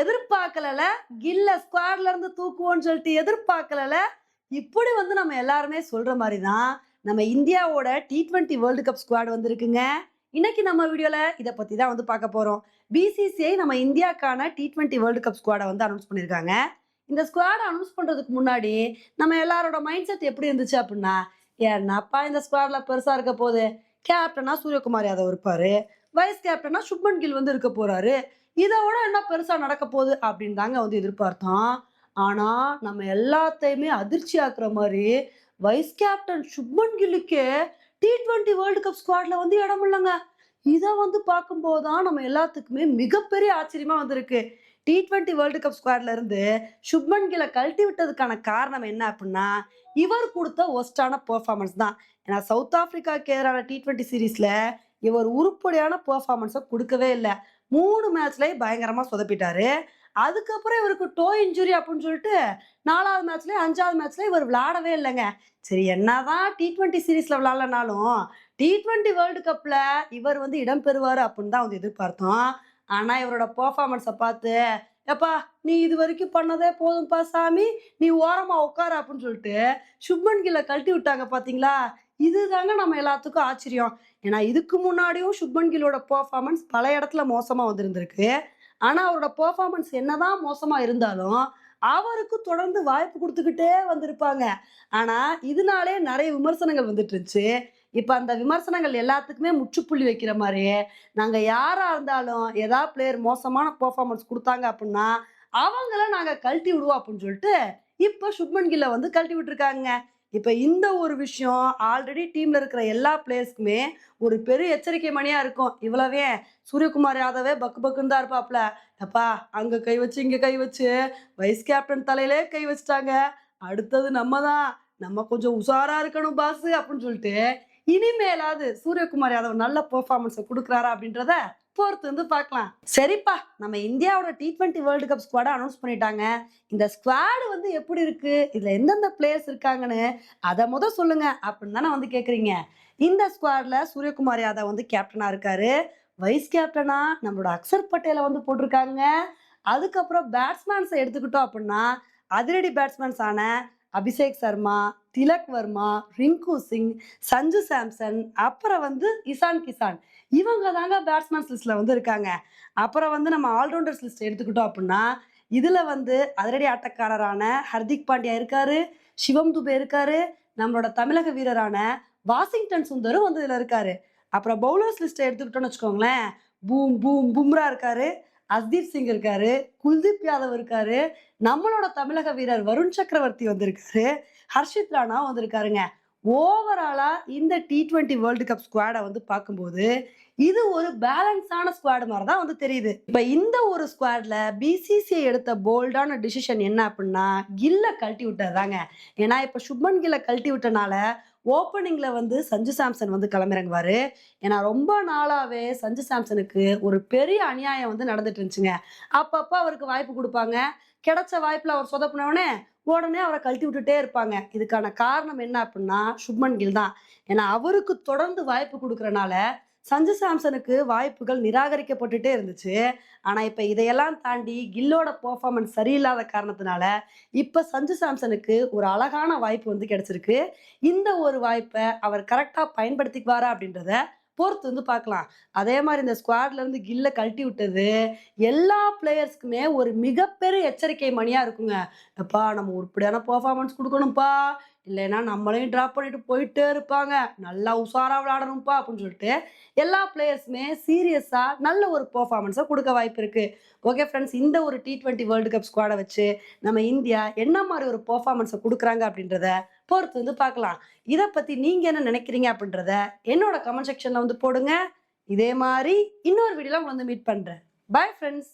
எதிர்பார்க்கல கில்ல ஸ்குவாட்ல இருந்து தூக்குவோன்னு சொல்லிட்டு எதிர்பார்க்கல இப்படி வந்து நம்ம எல்லாருமே சொல்ற மாதிரி தான் நம்ம இந்தியாவோட T twenty world cup squad வந்திருக்குங்க. இன்னைக்கு நம்ம வீடியோல இதை பத்தி தான் வந்து பார்க்க போறோம். பிசிசிஐ நம்ம இந்தியாக்கான டி டுவெண்ட்டி வேர்ல்டு கப் ஸ்குவாடை வந்து அனௌன்ஸ் பண்ணியிருக்காங்க இந்த ஸ்குவாடை அனௌன்ஸ் பண்றதுக்கு முன்னாடி நம்ம எல்லாரோட மைண்ட் செட் எப்படி இருந்துச்சு அப்படின்னா என்னப்பா இந்த ஸ்குவாட்ல பெருசா இருக்க போகுது. கேப்டனா சூரியகுமார் யாதவ் இருப்பாரு. வைஸ் கேப்டனா சுப்மன் கில் வந்து இருக்க போறாரு. இதை விட என்ன பெருசா நடக்க போகுது அப்படின்னு தாங்க வந்து எதிர்பார்த்தோம். ஆனா நம்ம எல்லாத்தையுமே அதிர்ச்சி ஆக்குற மாதிரி வைஸ் கேப்டன் சுப்மன் கில்லுக்கே டி ட்வெண்ட்டி வேர்ல்டு கப் ஸ்குவாட்ல வந்து இடம் இல்லைங்க. இதை வந்து பார்க்கும்போது தான் நம்ம எல்லாத்துக்குமே மிகப்பெரிய ஆச்சரியமா வந்திருக்கு. டி ட்வெண்ட்டி வேர்ல்டு கப் ஸ்குவாட்ல இருந்து சுப்மன் கில்லை கழட்டி விட்டதுக்கான காரணம் என்ன அப்படின்னா இவர் கொடுத்த ஒஸ்டான பெர்ஃபார்மன்ஸ் தான். ஏன்னா சவுத் ஆப்பிரிக்காவுக்கு எதிரான டி டுவெண்ட்டி சீரீஸ்ல இவர் உருப்படியான பெர்ஃபார்மன்ஸை கொடுக்கவே இல்லை. மூணு மேட்ச்லேயே பயங்கரமாக சொதப்பிட்டாரு. அதுக்கப்புறம் இவருக்கு டோ இன்ஜுரி அப்படின்னு சொல்லிட்டு நாலாவது மேட்ச்லேயே அஞ்சாவது மேட்ச்ல இவர் விளாடவே இல்லைங்க. சரி என்னதான் டி ட்வெண்ட்டி சீரீஸ்ல விளையாடலனாலும் டி ட்வெண்ட்டி வேர்ல்டு கப்ல இவர் வந்து இடம் பெறுவார் அப்படின்னு தான் வந்து எதிர்பார்த்தோம். ஆனா இவரோட பெர்ஃபார்மன்ஸை பார்த்து எப்பா நீ இது வரைக்கும் பண்ணதே போதும்ப்பா சாமி நீ ஓரமா உட்காரு அப்படின்னு சொல்லிட்டு சுப்மன் கில்ல கழட்டி விட்டாங்க இது இதுதாங்க நம்ம எல்லாத்துக்கும் ஆச்சரியம். ஏன்னா இதுக்கு முன்னாடியும் சுப்மன் கிலோட பர்ஃபார்மன்ஸ் பல இடத்துல மோசமாக வந்திருந்திருக்கு. ஆனால் அவரோட பர்ஃபார்மன்ஸ் என்னதான் மோசமாக இருந்தாலும் அவருக்கு தொடர்ந்து வாய்ப்பு கொடுத்துக்கிட்டே வந்திருப்பாங்க. ஆனால் இதனாலே நிறைய விமர்சனங்கள் வந்துட்டு இருந்துச்சு. இப்போ அந்த விமர்சனங்கள் எல்லாத்துக்குமே முற்றுப்புள்ளி வைக்கிற மாதிரி நாங்கள் யாராக இருந்தாலும் ஏதாவது பிளேயர் மோசமான பர்ஃபார்மன்ஸ் கொடுத்தாங்க அப்படின்னா அவங்கள நாங்கள் கழட்டி விடுவோம் அப்படின்னு சொல்லிட்டு இப்போ சுப்மன் கில்ல வந்து கழட்டி விட்டுருக்காங்க. இப்போ இந்த ஒரு விஷயம் ஆல்ரெடி டீம்ல இருக்கிற எல்லா பிளேயர்ஸ்க்குமே ஒரு பெரிய எச்சரிக்கை மணியா இருக்கும். இவ்வளவே சூரியகுமார் யாதவே பக்கு பக்குன்னு தான் இருப்பாப்ல. தப்பா அங்க கை வச்சு இங்க கை வச்சு வைஸ் கேப்டன் தலையிலே கை வச்சுட்டாங்க. அடுத்தது நம்ம தான் நம்ம கொஞ்சம் உஷாராக இருக்கணும் பாஸ் அப்படின்னு சொல்லிட்டு இனிமேலாவது சூரியகுமார் யாதவ் நல்ல பெர்ஃபார்மன்ஸை கொடுக்குறாரா அப்படின்றத பொறுத்து வந்து பார்க்கலாம். சரிப்பா நம்ம இந்தியாவோட டி டுவெண்ட்டி வேர்ல்டு கப் ஸ்குவாடை அனௌன்ஸ் பண்ணிட்டாங்க. இந்த ஸ்குவாடு வந்து எப்படி இருக்கு? இதுல எந்தெந்த பிளேயர்ஸ் இருக்காங்கன்னு அதை முத சொல்லுங்க அப்படின்னு தானே வந்து கேக்குறீங்க. இந்த ஸ்குவாட்ல சூரியகுமார் யாதவ் வந்து கேப்டனா இருக்காரு. வைஸ் கேப்டனா நம்மளோட அக்சர் பட்டேலை வந்து போட்டிருக்காங்க. அதுக்கப்புறம் பேட்ஸ்மேன்ஸை எடுத்துக்கிட்டோம் அப்படின்னா அதிரடி பேட்ஸ்மேன்ஸ் ஆன அபிஷேக் சர்மா திலக் வர்மா ரிங்கு சிங் சஞ்சு சாம்சன் அப்புறம் வந்து இசான் கிசான். இவங்க தாங்க பேட்ஸ்மேன்ஸ் லிஸ்ட்ல வந்து இருக்காங்க. அப்புறம் வந்து நம்ம ஆல்ரவுண்டர்ஸ் லிஸ்ட் எடுத்துக்கிட்டோம் அப்படின்னா இதுல வந்து அதிரடி ஆட்டக்காரரான ஹர்திக் பாண்டியா இருக்காரு சிவம் துபே இருக்காரு நம்மளோட தமிழக வீரரான வாஷிங்டன் சுந்தரும் வந்து இதுல இருக்காரு. அப்புறம் பவுலர்ஸ் லிஸ்ட்டை எடுத்துக்கிட்டோம்னு வச்சுக்கோங்களேன் பூம் பூம் பும்ரா இருக்காரு. அஸ்தீப் சிங் இருக்காரு குல்தீப் யாதவ் இருக்காரு நம்மளோட தமிழக வீரர் வருண் சக்கரவர்த்தி வந்திருக்காரு ஹர்ஷித் ராணா வந்திருக்காருங்க. ஓவராலா இந்த டி ட்வெண்ட்டி வேர்ல்டு கப் ஸ்குவாடை வந்து பார்க்கும்போது இது ஒரு பேலன்ஸான ஸ்குவாடு மாதிரி தான் வந்து தெரியுது. இப்போ இந்த ஒரு ஸ்குவாட்ல பிசிசிஐ எடுத்த போல்டான டிசிஷன் என்ன அப்படின்னா கில்ல கழட்டி விட்டதாங்க ஏன்னா இப்போ சுப்மன் கில்ல கழட்டி விட்டனால ஓப்பனிங்ல வந்து சஞ்சு சாம்சன் வந்து கிளம்பிறங்குவார். ஏன்னா ரொம்ப நாளாவே சஞ்சு சாம்சனுக்கு ஒரு பெரிய அநியாயம் வந்து நடந்துட்டு இருந்துச்சுங்க அப்பப்போ அவருக்கு வாய்ப்பு கொடுப்பாங்க. கிடைச்ச வாய்ப்பில் அவர் சொதப்பினவுடனே உடனே அவரை கழட்டி விட்டுட்டே இருப்பாங்க. இதுக்கான காரணம் என்ன அப்படின்னா சுப்மன் கில் தான். ஏன்னா அவருக்கு தொடர்ந்து வாய்ப்பு கொடுக்குறனால சஞ்சு சாம்சனுக்கு வாய்ப்புகள் நிராகரிக்கப்பட்டுட்டே இருந்துச்சு. ஆனால் இப்போ இதையெல்லாம் தாண்டி கில்லோட பர்ஃபார்மன்ஸ் சரியில்லாத காரணத்தினால இப்போ சஞ்சு சாம்சனுக்கு ஒரு அழகான வாய்ப்பு வந்து கிடைச்சிருக்கு. இந்த ஒரு வாய்ப்பை அவர் கரெக்டாக பயன்படுத்திக்குவாரா அப்படின்றத பொறுத்து வந்து பார்க்கலாம். அதே மாதிரி இந்த ஸ்குவாட்ல இருந்து கில்ல கழட்டி விட்டது எல்லா பிளேயர்ஸ்க்குமே ஒரு மிகப்பெரிய எச்சரிக்கை மணியா இருக்குங்க. எப்பா நம்ம உருப்படியான பர்ஃபார்மன்ஸ் கொடுக்கணும்ப்பா. இல்லைன்னா நம்மளையும் ட்ராப் பண்ணிட்டு போயிட்டே இருப்பாங்க. நல்லா உஷாராக விளையாடணும்ப்பா அப்படின்னு சொல்லிட்டு எல்லா பிளேயர்ஸுமே சீரியஸா நல்ல ஒரு பர்ஃபார்மன்ஸை கொடுக்க வாய்ப்பு இருக்கு. ஓகே ஃப்ரெண்ட்ஸ் இந்த ஒரு டி டுவெண்ட்டி வேர்ல்டு கப் ஸ்குவாடை வச்சு நம்ம இந்தியா என்ன மாதிரி ஒரு பர்ஃபார்மன்ஸை கொடுக்குறாங்க அப்படின்றத பொறுத்து வந்து பார்க்கலாம். இதை பத்தி நீங்க என்ன நினைக்கிறீங்க அப்படின்றத என்னோட கமெண்ட் செக்ஷன்ல வந்து போடுங்க. இதே மாதிரி இன்னொரு வீடியோல உங்களை வந்து மீட் பண்றேன். Bye friends